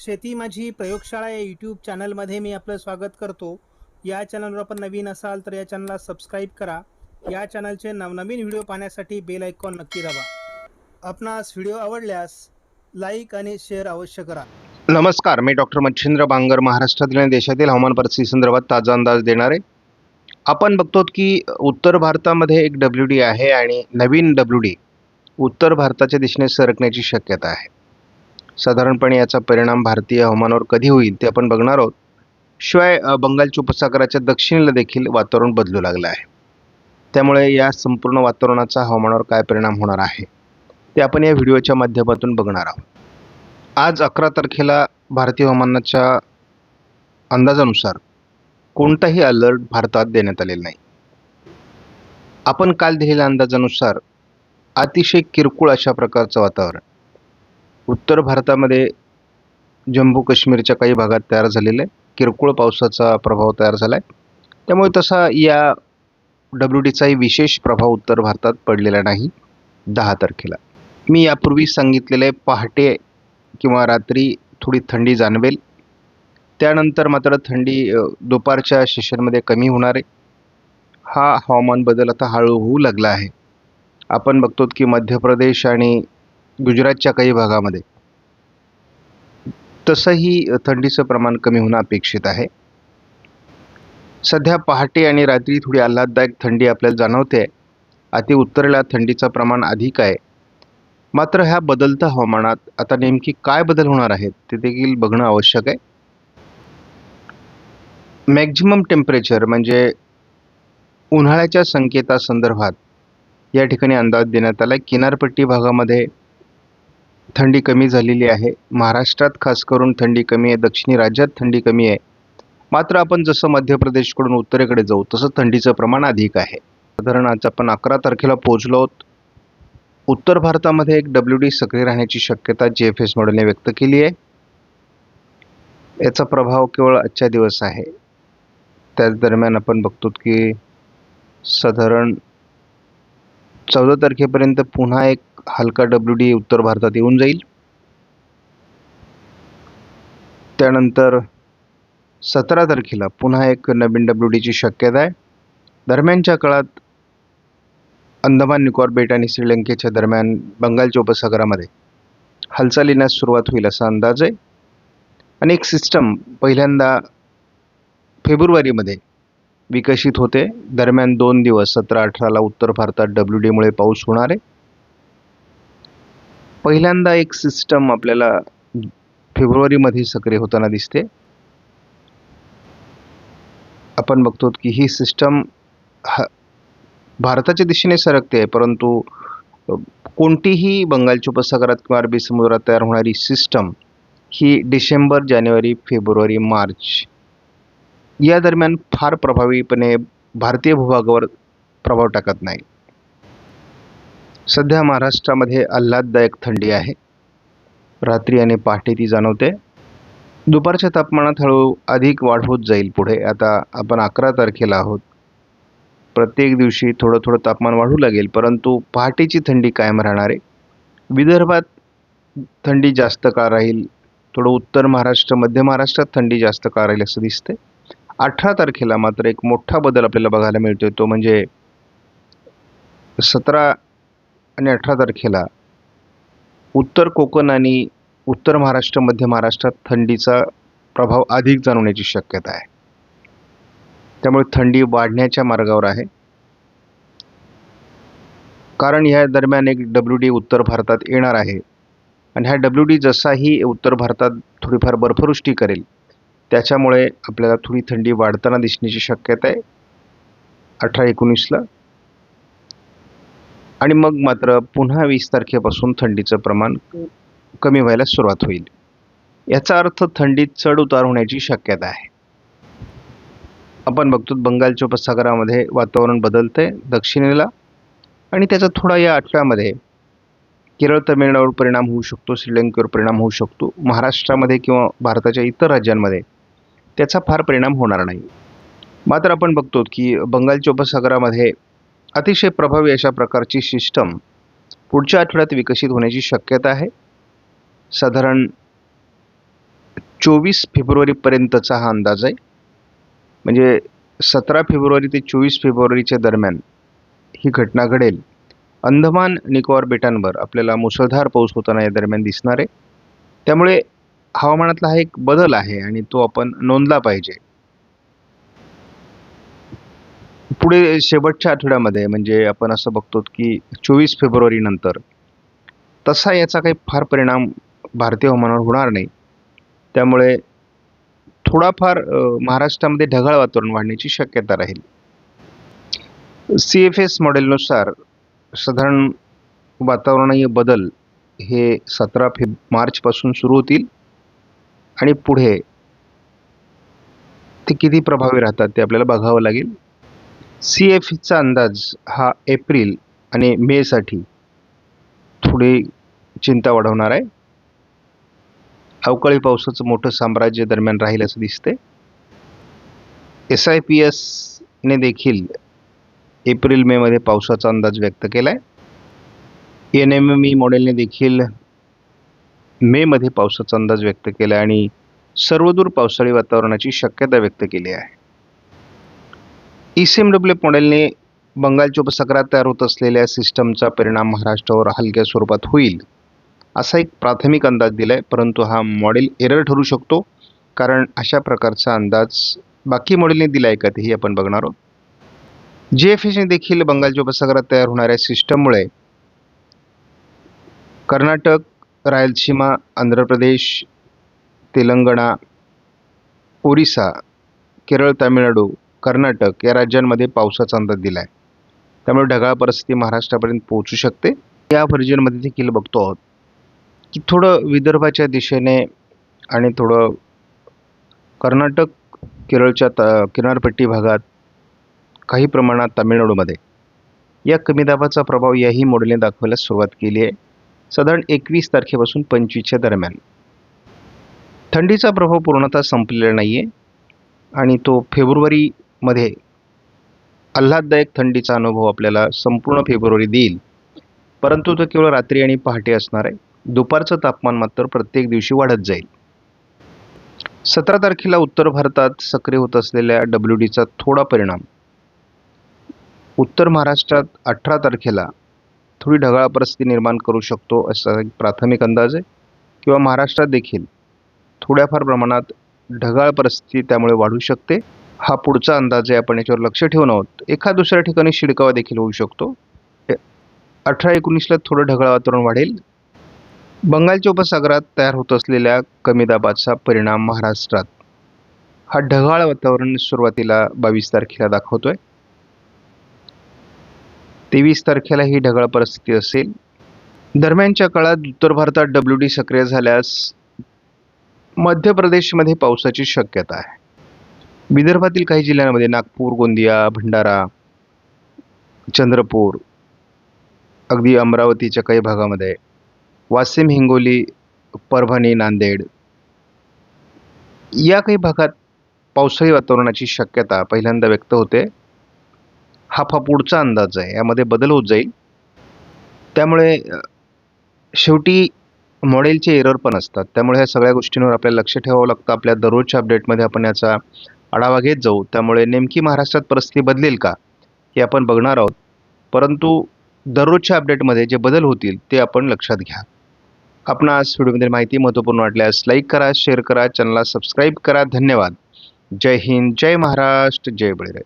शेती माझी प्रयोगशाळा या यूट्यूब चॅनलमध्ये मी आपलं स्वागत करतो. या चॅनलवर आपण नवीन असाल तर या चॅनलला सबस्क्राईब करा. या चॅनलचे नवनवीन व्हिडिओ पाहण्यासाठी बेल आयकॉन नक्की दाबा. आपणास व्हिडिओ आवडल्यास लाईक आणि शेअर अवश्य करा. नमस्कार मी डॉक्टर मच्छिंद्र बांगर महाराष्ट्रातील आणि देशातील हवामान परिस्थिती संदर्भात ताजा अंदाज देणार. आहे आपण बघतो की उत्तर भारतामध्ये एक डब्ल्यू डी आहे आणि नवीन डब्ल्यू डी उत्तर भारताच्या दिशेने सरकण्याची शक्यता आहे. साधारणपणे याचा परिणाम भारतीय हवामानावर कधी होईल ते आपण बघणार आहोत. शिवाय बंगालच्या उपसागराच्या दक्षिणेला देखील वातावरण बदलू लागलं आहे. त्यामुळे या संपूर्ण वातावरणाचा हवामानावर काय परिणाम होणार आहे ते आपण या व्हिडिओच्या माध्यमातून बघणार आहोत. आज अकरा तारखेला भारतीय हवामानाच्या अंदाजानुसार कोणताही अलर्ट भारतात देण्यात आलेला नाही. आपण काल दिलेल्या अंदाजानुसार अतिशय किरकोळ अशा प्रकारचं वातावरण उत्तर भारतामध्ये जम्मू काश्मीरच्या काही भागात तयार झालेलं आहे. किरकोळ पावसाचा प्रभाव तयार झाला आहे त्यामुळे तसा या डब्ल्यू डीचाही विशेष प्रभाव उत्तर भारतात पडलेला नाही. दहा तारखेला. मी यापूर्वी सांगितलेलं आहे पहाटे किंवा रात्री थोडी थंडी जाणवेल. त्यानंतर मात्र थंडी दुपारच्या सेशनमध्ये कमी होणार आहे. हा हवामान बदल आता हळू होऊ लागला आहे. आपण बघतो की मध्य प्रदेश आणि गुजरातच्या काही भागामध्ये. तसंही थंडीचं प्रमाण कमी होणं अपेक्षित आहे. सध्या पहाटे आणि रात्री थोडी आल्हाददायक थंडी आपल्याला जाणवते. अति उत्तरेला थंडीचं प्रमाण अधिक आहे. मात्र ह्या बदलत्या हवामानात आता नेमकी काय बदल होणार आहेत ते देखील बघणं आवश्यक आहे. मॅक्झिमम टेम्परेचर म्हणजे उन्हाळ्याच्या संकेतासंदर्भात या ठिकाणी अंदाज देण्यात आला आहे किनारपट्टी भागामध्ये थंडी कमी झालेली आहे. महाराष्ट्रात खास करून थंडी कमी आहे. दक्षिणी राज्यात थंडी कमी आहे. मात्र आपण जसं मध्य प्रदेशकडून उत्तरेकडे जाऊ तसं थंडीचं प्रमाण अधिक आहे. साधारण आज आपण अकरा तारखेला पोहोचलो आहोत. उत्तर भारतामध्ये एक डब्ल्यू डी सक्रिय राहण्याची शक्यता जे एफ एस मॉडेलने व्यक्त केली आहे. याचा प्रभाव केवळ आजच्या दिवस आहे. त्याच दरम्यान आपण बघतो की साधारण चौदा तारखेपर्यंत पुन्हा एक हलका डब्ल्यू डी उत्तर भारतात येऊन जाईल. त्यानंतर सतरा तारखेला पुन्हा एक नवीन डब्ल्यू डीची शक्यता आहे. दरम्यानच्या काळात अंदमान निकोबार बेट आणि श्रीलंकेच्या दरम्यान बंगालच्या उपसागरामध्ये हालचालींना सुरुवात होईल असा अंदाज आहे. आणि एक सिस्टम पहिल्यांदा फेब्रुवारीमध्ये विकसित होते. दरम्यान दोन दिवस सतरा अठराला उत्तर भारतात डब्ल्यू डीमुळे पाऊस होणार आहे. पहिल्यांदा एक सिस्टम आपल्याला फेब्रुवारीमध्ये सक्रिय होताना दिसते. आपण बघतो की ही सिस्टम ह भारताच्या दिशेने सरकते आहे परंतु कोणतीही बंगालच्या उपसागरात किंवा अरबी समुद्रात तयार होणारी सिस्टम ही डिसेंबर जानेवारी फेब्रुवारी मार्च या दरम्यान फार प्रभावीपणे भारतीय भूभागावर प्रभाव टाकत नाही. सध्या महाराष्ट्रामध्ये आल्हाददायक थंडी आहे. रात्री आणि पहाटे ती जाणवते. दुपारच्या तापमानात हळू अधिक वाढ होत जाईल पुढे. आता आपण अकरा तारखेला आहोत. प्रत्येक दिवशी थोडं थोडं तापमान वाढू लागेल परंतु पहाटेची थंडी कायम राहणार आहे. विदर्भात थंडी जास्त काळ राहील? थोडं उत्तर महाराष्ट्र मध्य महाराष्ट्रात थंडी जास्त काळ राहील असं दिसते अठरा तारखेला मात्र एक मोठा बदल आपल्याला बघायला मिळतो तो म्हणजे सतरा आणि अठरा तारखेला उत्तर कोकण आणि उत्तर महाराष्ट्र मध्य महाराष्ट्रात थंडीचा प्रभाव अधिक जाणवण्याची शक्यता आहे. त्यामुळे थंडी वाढण्याच्या मार्गावर आहे. कारण ह्या दरम्यान एक डब्ल्यू डी उत्तर भारतात येणार आहे. आणि ह्या डब्ल्यू डी जसाही उत्तर भारतात थोडीफार बर्फवृष्टी करेल त्याच्यामुळे आपल्याला थोडी थंडी वाढताना दिसण्याची शक्यता आहे. अठरा एकोणीसला. आणि मग मात्र पुन्हा वीस तारखेपासून थंडीचं प्रमाण कमी व्हायला सुरुवात होईल. याचा अर्थ थंडीत चढ उतार होण्याची शक्यता आहे. आपण बघतो बंगालच्या उपसागरामध्ये वातावरण बदलतंय दक्षिणेला आणि त्याचा थोडा या आठव्यामध्ये केरळ तमिळनाडूवर परिणाम होऊ शकतो श्रीलंकेवर परिणाम होऊ शकतो महाराष्ट्रामध्ये किंवा भारताच्या इतर राज्यांमध्ये त्याचा फार परिणाम होणार नाही. मात्र आपण बघतो की बंगालच्या उपसागरामध्ये अतिशय प्रभावी अशा प्रकारची सिस्टम पुढच्या आठवड्यात विकसित होण्याची शक्यता आहे. साधारण चोवीस फेब्रुवारीपर्यंतचा हा अंदाज आहे. म्हणजे सतरा फेब्रुवारी ते चोवीस फेब्रुवारीच्या दरम्यान ही घटना घडेल. अंदमान निकोबार बेटांवर आपल्याला मुसळधार पाऊस होताना या दरम्यान दिसणार आहे. त्यामुळे हवामानातला हा एक बदल आहे आणि तो आपण नोंदला पाहिजे. पुढे शेवटच्या आठवड्यामध्ये म्हणजे आपण असं बघतो की चोवीस फेब्रुवारी नंतर तसा याचा काही फार परिणाम भारतीय हवामानावर होणार नाही. त्यामुळे थोडाफार महाराष्ट्रामध्ये ढगाळ वातावरण वाढण्याची शक्यता राहील. सी एफ एस मॉडेलनुसार साधारण वातावरणीय बदल हे सतरा फेब मार्चपासून सुरू होतील. आणि पुढे ते किती प्रभावी राहतात ते आपल्याला बघावं लागेल. सी एफचा अंदाज हा एप्रिल आणि मेसाठी थोडी चिंता वाढवणार आहे. अवकाळी पावसाचं मोठं साम्राज्य दरम्यान राहील असं दिसते एस आय पी एसने देखील एप्रिल मेमध्ये पावसाचा अंदाज व्यक्त केला आहे एन एम एम ई मॉडेलने देखील मेमध्ये पावसाचा अंदाज व्यक्त केला आहे आणि सर्वदूर पावसाळी वातावरणाची शक्यता व्यक्त केली आहे. ई सी एम डब्ल्यू मॉडेलने बंगालच्या उपसागरात तयार होत असलेल्या सिस्टमचा परिणाम महाराष्ट्रावर हलक्या स्वरूपात होईल असा एक प्राथमिक अंदाज दिला आहे परंतु हा मॉडेल एरर ठरू शकतो कारण अशा प्रकारचा अंदाज बाकी मॉडेलने दिला आहे का तेही आपण बघणार आहोत. जी एफ एसने देखील बंगालच्या उपसागरात तयार होणाऱ्या सिस्टममुळे कर्नाटक रायलसीमा आंध्र प्रदेश तेलंगणा ओरिसा केरळ तामिळनाडू कर्नाटक या राज्यांमध्ये पावसाचा अंदाज दिला आहे त्यामुळे ढगाळ परिस्थिती महाराष्ट्रापर्यंत पोहोचू शकते. या व्हर्जनमध्ये देखील बघतो आहोत की थोडं विदर्भाच्या दिशेने आणि थोडं कर्नाटक केरळच्या त किनारपट्टी भागात काही प्रमाणात तामिळनाडूमध्ये या कमी दाबाचा प्रभाव याही मॉडेलने दाखवायला सुरुवात केली आहे. साधारण एकवीस तारखेपासून पंचवीसच्या दरम्यान. थंडीचा प्रभाव पूर्णतः संपलेला नाही आहे आणि तो फेब्रुवारीमध्ये आल्हाददायक थंडीचा अनुभव आपल्याला संपूर्ण फेब्रुवारी देईल. परंतु तो केवळ रात्री आणि पहाटे असणार आहे. दुपारचं तापमान मात्र प्रत्येक दिवशी वाढत जाईल. सतरा तारखेला उत्तर भारतात सक्रिय होत असलेल्या डब्ल्यू डीचा थोडा परिणाम. उत्तर महाराष्ट्रात अठरा तारखेला थोडी ढगाळ परिस्थिती निर्माण करू शकतो असा एक प्राथमिक अंदाज आहे. किंवा महाराष्ट्रात देखील थोड्याफार प्रमाणात ढगाळ परिस्थिती त्यामुळे वाढू शकते. हा पुढचा अंदाज आहे आपण याच्यावर लक्ष ठेवून आहोत. एका दुसऱ्या ठिकाणी शिडकावा देखील होऊ शकतो. अठरा एकोणीसला थोडं ढगाळ वातावरण वाढेल. बंगालच्या उपसागरात तयार होत असलेल्या कमी दाबाचा परिणाम महाराष्ट्रात. हा ढगाळ वातावरण सुरुवातीला बावीस तारखेला दाखवतोय. तेवीस तारखेला ही ढगाळ परिस्थिती असेल. दरम्यानच्या काळात उत्तर भारतात डब्ल्यू डी सक्रिय झाल्यास मध्य प्रदेशमध्ये पावसाची शक्यता आहे. विदर्भातील काही जिल्ह्यांमध्ये नागपूर गोंदिया भंडारा चंद्रपूर अगदी अमरावतीच्या काही भागामध्ये वाशिम हिंगोली परभणी नांदेड या काही भागात पावसाळी वातावरणाची शक्यता पहिल्यांदा व्यक्त होते. हा पुढचा अंदाज आहे. यामध्ये बदल होत जाईल. त्यामुळे शेवटी मॉडेलचे एरर पण असतात. त्यामुळे ह्या सगळ्या गोष्टींवर आपल्याला लक्ष ठेवावं लागतं. आपल्या दररोजच्या अपडेटमध्ये आपण याचा आढावा घेत जाऊ. त्यामुळे नेमकी महाराष्ट्रात परिस्थिती बदलेल का हे आपण बघणार आहोत. परंतु दररोजच्या अपडेटमध्ये जे बदल होतील ते आपण लक्षात घ्या. आपणास व्हिडिओमध्ये माहिती महत्त्वपूर्ण वाटल्यास लाईक करा शेअर करा चॅनलला सबस्क्राईब करा. धन्यवाद. जय हिंद जय महाराष्ट्र जय बळीराय